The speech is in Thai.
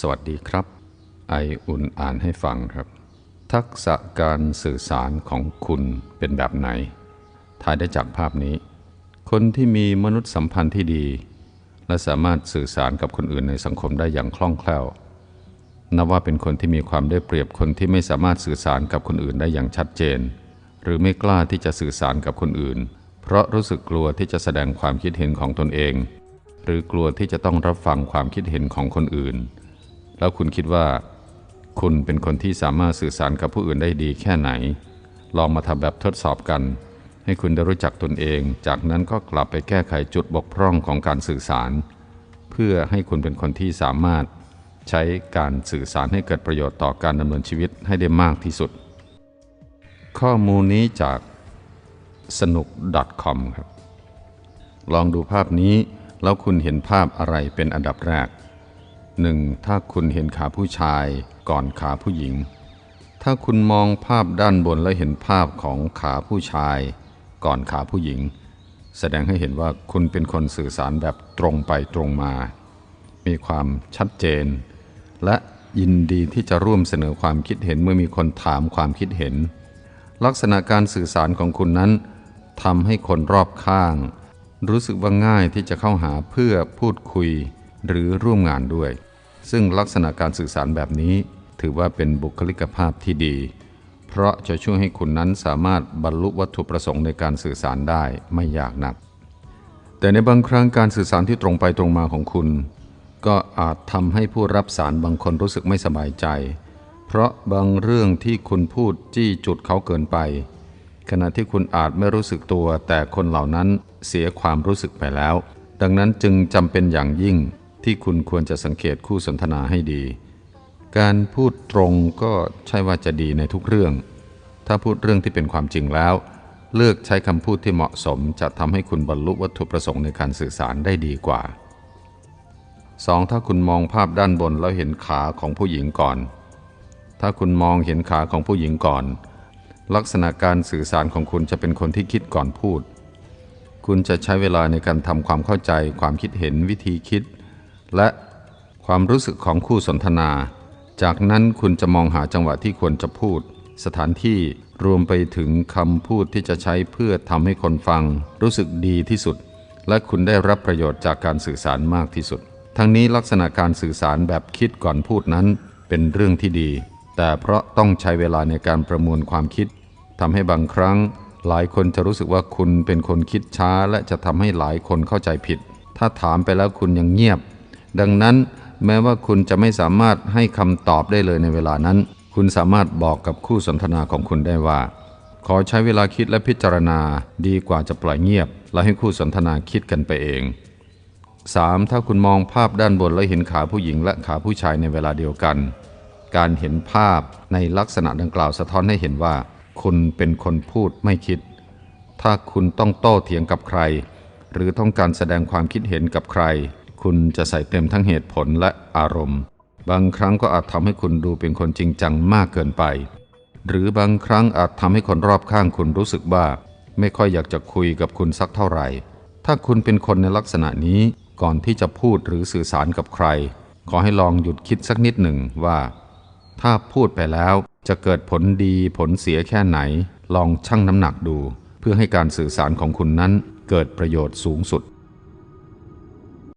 สวัสดีครับ ไออุ่นอ่านให้ฟังครับ ทักษะการสื่อสารของคุณเป็นแบบไหนถ่ายได้จากภาพนี้ คนที่มีมนุษยสัมพันธ์ที่ดี และสามารถสื่อสารกับคนอื่นในสังคมได้อย่างคล่องแคล่ว นับว่าเป็นคนที่มีความได้เปรียบคนที่ไม่สามารถสื่อสารกับคนอื่นได้อย่างชัดเจน หรือไม่กล้าที่จะสื่อสารกับคนอื่น เพราะรู้สึกกลัวที่จะแสดงความคิดเห็นของตนเอง หรือกลัวที่จะต้องรับฟังความคิดเห็นของคนอื่น แล้วคุณคิดว่า คุณเป็นคนที่สามารถสื่อสารกับผู้อื่นได้ดีแค่ไหน ลองมาทำแบบทดสอบกัน ให้คุณได้รู้จักตนเอง จากนั้นก็กลับไปแก้ไขจุดบกพร่องของการสื่อสาร เพื่อให้คุณเป็นคนที่สามารถใช้การสื่อสารให้เกิดประโยชน์ต่อการดำเนินชีวิตให้ได้มากที่สุด ข้อมูลนี้จากสนุก .com ครับ ลองดูภาพนี้แล้วคุณเห็นภาพอะไรเป็นอันดับแรก 1. ถ้าคุณเห็นขาผู้ชายก่อนขาผู้หญิง ถ้าคุณมองภาพด้านบนแล้วเห็นภาพของขาผู้ชาย ก่อนขาผู้หญิง แสดงให้เห็นว่าคุณเป็นคนสื่อสารแบบตรงไปตรงมา มีความชัดเจน และยินดีที่จะร่วมเสนอความคิดเห็นเมื่อมีคนถามความคิดเห็น ลักษณะการสื่อสารของคุณนั้นทำให้คนรอบข้าง รู้สึกว่าง่ายที่จะเข้าหาเพื่อพูดคุย หรือร่วมงานด้วย ซึ่งลักษณะการสื่อสารแบบนี้ ถือว่าเป็นบุคลิกภาพที่ดี เพราะจะช่วยให้คุณนั้นสามารถบรรลุวัตถุประสงค์ในการสื่อสารได้ไม่ยากนัก แต่ในบางครั้งการสื่อสารที่ตรงไปตรงมาของคุณ ก็อาจทำให้ผู้รับสารบางคนรู้สึกไม่สบายใจ เพราะบางเรื่องที่คุณพูดจี้จุดเขาเกินไป ขณะที่คุณอาจไม่รู้สึกตัว แต่คนเหล่านั้นเสียความรู้สึกไปแล้วดังนั้นจึงจำเป็นอย่างยิ่ง ที่คุณควรจะสังเกตคู่สนทนาให้ดี การพูดตรงก็ใช่ว่าจะดีในทุกเรื่อง ถ้าพูดเรื่องที่เป็นความจริงแล้ว เลือกใช้คำพูดที่เหมาะสม จะทำให้คุณบรรลุวัตถุประสงค์ในการสื่อสารได้ดีกว่า 2. ถ้าคุณมองภาพด้านบนแล้วเห็นขาของผู้หญิงก่อน ถ้าคุณมองเห็นขาของผู้หญิงก่อน ลักษณะการสื่อสารของคุณจะเป็นคนที่คิดก่อนพูด คุณจะใช้เวลาในการทำความเข้าใจ ความคิดเห็นวิธีคิด และความรู้สึกของคู่สนทนา จากนั้นคุณจะมองหาจังหวะที่ควรจะพูด สถานที่รวมไปถึงคำพูดที่จะใช้เพื่อทำให้คนฟัง รู้สึกดีที่สุด และคุณได้รับประโยชน์จากการสื่อสารมากที่สุด ทั้งนี้ลักษณะการสื่อสารแบบคิดก่อนพูดนั้น เป็นเรื่องที่ดี แต่เพราะต้องใช้เวลาในการประมวลความคิดทำให้บางครั้ง หลายคนจะรู้สึกว่าคุณเป็นคนคิดช้า และจะทำให้หลายคนเข้าใจผิด ถ้าถามไปแล้วคุณยังเงียบ ดังนั้นแม้ว่าคุณจะไม่สามารถให้คำตอบได้เลยในเวลานั้น คุณสามารถบอกกับคู่สนทนาของคุณได้ว่า ขอใช้เวลาคิดและพิจารณาดีกว่าจะปล่อยเงียบ และให้คู่สนทนาคิดกันไปเอง 3. ถ้าคุณมองภาพด้านบนแล้วเห็นขาผู้หญิงและขาผู้ชายในเวลาเดียวกัน การเห็นภาพในลักษณะดังกล่าวสะท้อนให้เห็นว่า คุณเป็นคนพูดไม่คิด ถ้าคุณต้องโต้เถียงกับใคร หรือต้องการแสดงความคิดเห็นกับใคร คุณจะใส่เต็มทั้งเหตุผลและอารมณ์ บางครั้งก็อาจทำให้คุณดูเป็นคนจริงจังมากเกินไป หรือบางครั้งอาจทำให้คนรอบข้างคุณรู้สึกว่า ไม่ค่อยอยากจะคุยกับคุณสักเท่าไหร่ ถ้าคุณเป็นคนในลักษณะนี้ก่อนที่จะพูดหรือสื่อสารกับใคร ขอให้ลองหยุดคิดสักนิดหนึ่งว่า ถ้าพูดไปแล้วจะเกิดผลดีผลเสียแค่ไหน ลองชั่งน้ำหนักดู เพื่อให้การสื่อสารของคุณนั้นเกิดประโยชน์สูงสุด